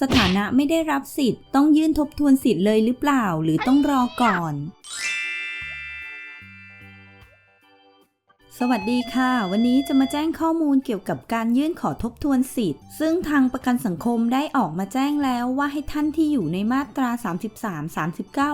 สถานะไม่ได้รับสิทธิ์ต้องยื่นทบทวนสิทธิ์เลยหรือเปล่าหรือต้องรอก่อน สวัสดีค่ะ วันนี้จะมาแจ้งข้อมูลเกี่ยวกับการยื่นขอทบทวนสิทธิ์ ซึ่งทางประกันสังคมได้ออกมาแจ้งแล้วว่าให้ท่านที่อยู่ในมาตรา 33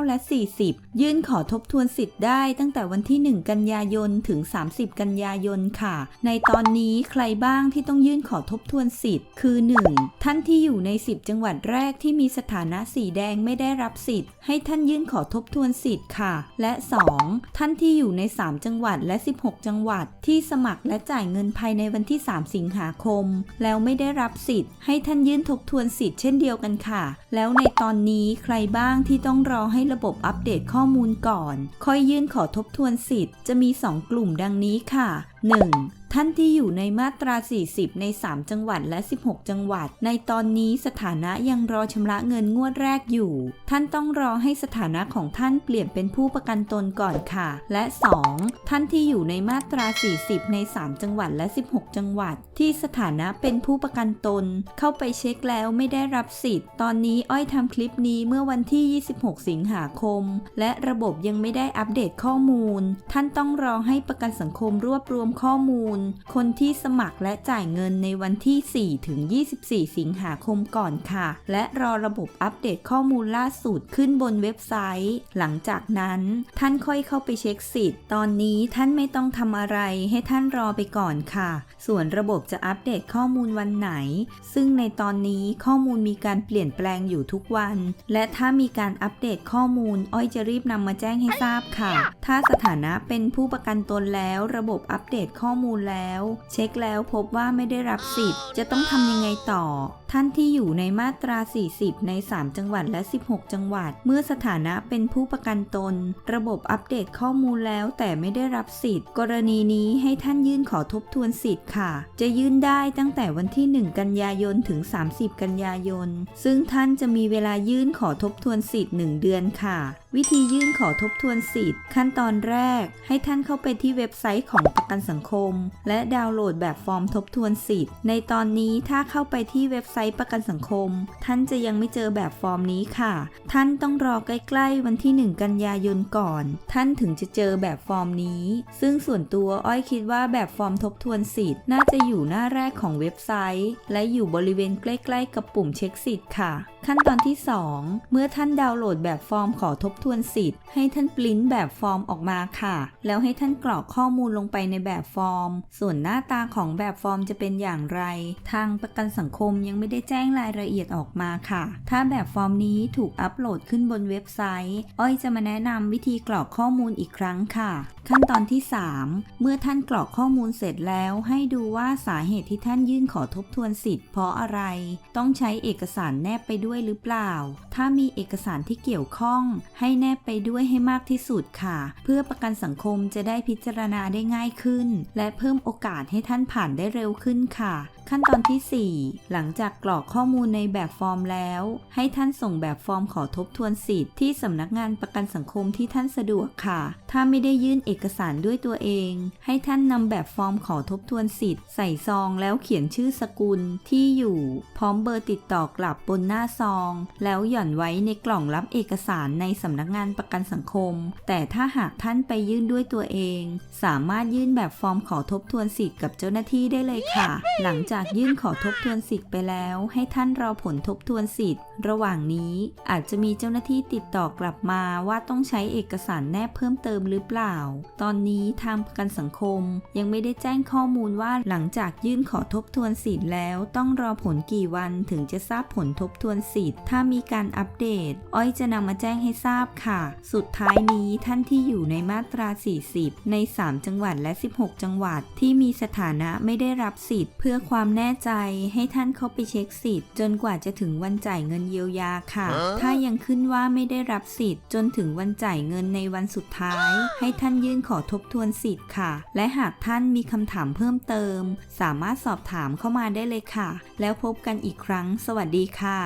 39 และ 40 ยื่นขอทบทวนสิทธิ์ได้ตั้งแต่วันที่ 1 กันยายนถึง 30 กันยายนค่ะ ในตอนนี้ใครบ้างที่ต้องยื่นขอทบทวนสิทธิ์ คือ 1. ท่านที่อยู่ใน 10 จังหวัดแรกที่มีสถานะสีแดงไม่ได้รับสิทธิ์ ให้ท่านยื่นขอทบทวนสิทธิ์ค่ะ และ 2. ท่านที่อยู่ใน 3 จังหวัดและ 16 จังหวัดที่สมัครและจ่ายเงินภายในวันที่ 3 สิงหาคม แล้วไม่ได้รับสิทธิ์ ให้ท่านยื่นทบทวนสิทธิ์เช่นเดียวกันค่ะ แล้วในตอนนี้ใครบ้างที่ต้องรอให้ระบบอัปเดตข้อมูลก่อน ค่อยยื่นขอทบทวนสิทธิ์จะมี 2 กลุ่มดังนี้ค่ะ 1. ท่านที่อยู่ในมาตรา 40 ใน 3 จังหวัดและ 16 จังหวัด ในตอนนี้สถานะยังรอชำระเงินงวดแรกอยู่ ท่านต้องรอให้สถานะของท่านเปลี่ยนเป็นผู้ประกันตนก่อนค่ะ และ 2. ท่านที่อยู่ในมาตรา 40 ใน 3 จังหวัดและ 16 จังหวัด ที่สถานะเป็นผู้ประกันตน เข้าไปเช็คแล้วไม่ได้รับสิทธิ์ ตอนนี้อ้อยทำคลิปนี้เมื่อวันที่ 26 สิงหาคม และระบบยังไม่ได้อัปเดตข้อมูล ท่านต้องรอให้ประกันสังคมรวบรวมข้อมูล คนที่สมัครและจ่ายเงินในวันที่ 4 ถึง 24 สิงหาคมก่อนค่ะ และรอระบบอัปเดตข้อมูลล่าสุดขึ้นบนเว็บไซต์ หลังจากนั้นท่านค่อยเข้าไปเช็คสิทธิ์ ตอนนี้ท่านไม่ต้องทำอะไรให้ท่านรอไปก่อนค่ะ ส่วนระบบจะอัปเดตข้อมูลวันไหน ซึ่งในตอนนี้ข้อมูลมีการเปลี่ยนแปลงอยู่ทุกวัน และถ้ามีการอัปเดตข้อมูล อ้อยจะรีบนำมาแจ้งให้ทราบค่ะ ถ้าสถานะเป็นผู้ประกันตนแล้ว ระบบอัปเดตข้อมูลแล้ว เช็คแล้วพบว่าไม่ได้รับสิทธิ์ จะต้องทำยังไงต่อ ท่านที่อยู่ในมาตรา 40 ใน 3 จังหวัดและ 16 จังหวัด เมื่อสถานะเป็นผู้ประกันตน ระบบอัปเดตข้อมูลแล้วแต่ไม่ได้รับสิทธิ์ กรณีนี้ให้ท่านยื่นขอทบทวนสิทธิ์ค่ะ จะยื่นได้ตั้งแต่วันที่ 1 กันยายนถึง 30 กันยายน ซึ่งท่านจะมีเวลายื่นขอทบทวนสิทธิ์ 1 เดือนค่ะ วิธียื่นขอทบทวนสิทธิ์ ขั้นตอนแรก ให้ท่านเข้าไปที่เว็บไซต์ของประกันสังคม และดาวน์โหลดแบบฟอร์มทบทวนสิทธิ์ ในตอนนี้ถ้าเข้าไปที่เว็บไซต์ประกันสังคม ท่านจะยังไม่เจอแบบฟอร์มนี้ค่ะ ท่านต้องรอใกล้ๆวันที่ 1 กันยายนก่อน ท่านถึงจะเจอแบบฟอร์มนี้ ซึ่งส่วนตัวอ้อยคิดว่าแบบฟอร์มทบทวนสิทธิ์น่าจะอยู่หน้าแรกของเว็บไซต์ และอยู่บริเวณใกล้ ๆ กับปุ่มเช็คสิทธิ์ค่ะขั้นตอนที่ 2 เมื่อท่านดาวน์โหลดแบบฟอร์มขอทบทวนสิทธิ์ ให้ท่านปริ้นแบบฟอร์มออกมาค่ะ แล้วให้ท่านกรอกข้อมูลลงไปในแบบฟอร์ม ส่วนหน้าตาของแบบฟอร์มจะเป็นอย่างไร ทางประกันสังคมยังไม่ได้แจ้งรายละเอียดออกมาค่ะ ถ้าแบบฟอร์มนี้ถูกอัปโหลดขึ้นบนเว็บไซต์ อ้อยจะมาแนะนำวิธีกรอกข้อมูลอีกครั้งค่ะ ขั้นตอนที่ 3 เมื่อท่านกรอกข้อมูลเสร็จแล้ว ให้ดูว่าสาเหตุที่ท่านยื่นขอทบทวนสิทธิ์เพราะอะไร ต้องใช้เอกสารแนบไปด้วยด้วยหรือเปล่า ถ้ามีเอกสารที่เกี่ยวข้องให้แนบไปด้วยให้มากที่สุดค่ะ เพื่อประกันสังคมจะได้พิจารณาได้ง่ายขึ้น และเพิ่มโอกาสให้ท่านผ่านได้เร็วขึ้นค่ะ ขั้นตอนที่ 4 หลังจากกรอกข้อมูลในแบบฟอร์มแล้ว ให้ท่านส่งแบบฟอร์มขอทบทวนสิทธิ์ที่สำนักงานประกันสังคมที่ท่านสะดวกค่ะ ถ้าไม่ได้ยื่นเอกสารด้วยตัวเอง ให้ท่านนำแบบฟอร์มขอทบทวนสิทธิ์ใส่ซองแล้วเขียนชื่อสกุลที่อยู่ พร้อมเบอร์ติดต่อกลับบนหน้าซอง แล้วหย่อนไว้ในกล่องรับเอกสารในสำนักงานประกันสังคม แต่ถ้าหากท่านไปยื่นด้วยตัวเอง สามารถยื่นแบบฟอร์มขอทบทวนสิทธิ์กับเจ้าหน้าที่ได้เลยค่ะ หลังจากยื่นขอทบทวนสิทธิ์ไปแล้ว ให้ท่านรอผลทบทวนสิทธิ์ ระหว่างนี้อาจจะมีเจ้าหน้าที่ติดต่อกลับมาว่าต้องใช้เอกสารแนบเพิ่มเติมหรือเปล่า ตอนนี้ทางประกันสังคมยังไม่ได้แจ้งข้อมูลว่าหลังจากยื่นขอทบทวนสิทธิ์แล้ว ต้องรอผลกี่วันถึงจะทราบผลทบทวนสิทธิ์ ถ้ามีการอัปเดต อ้อยจะนำมาแจ้งให้ทราบค่ะ สุดท้ายนี้ท่านที่อยู่ในมาตรา 40 ใน 3 จังหวัดและ 16 จังหวัดที่มีสถานะไม่ได้รับสิทธิ์ เพื่อความแน่ใจให้ท่านเข้าไปเช็คสิทธิ์ จนกว่าจะถึงวันจ่ายเงินเยียวยาค่ะ ถ้ายังขึ้นว่าไม่ได้รับสิทธิ์ จนถึงวันจ่ายเงินในวันสุดท้าย ให้ท่านยื่นขอทบทวนสิทธิ์ค่ะ และหากท่านมีคำถามเพิ่มเติม สามารถสอบถามเข้ามาได้เลยค่ะ แล้วพบกันอีกครั้ง สวัสดีค่ะ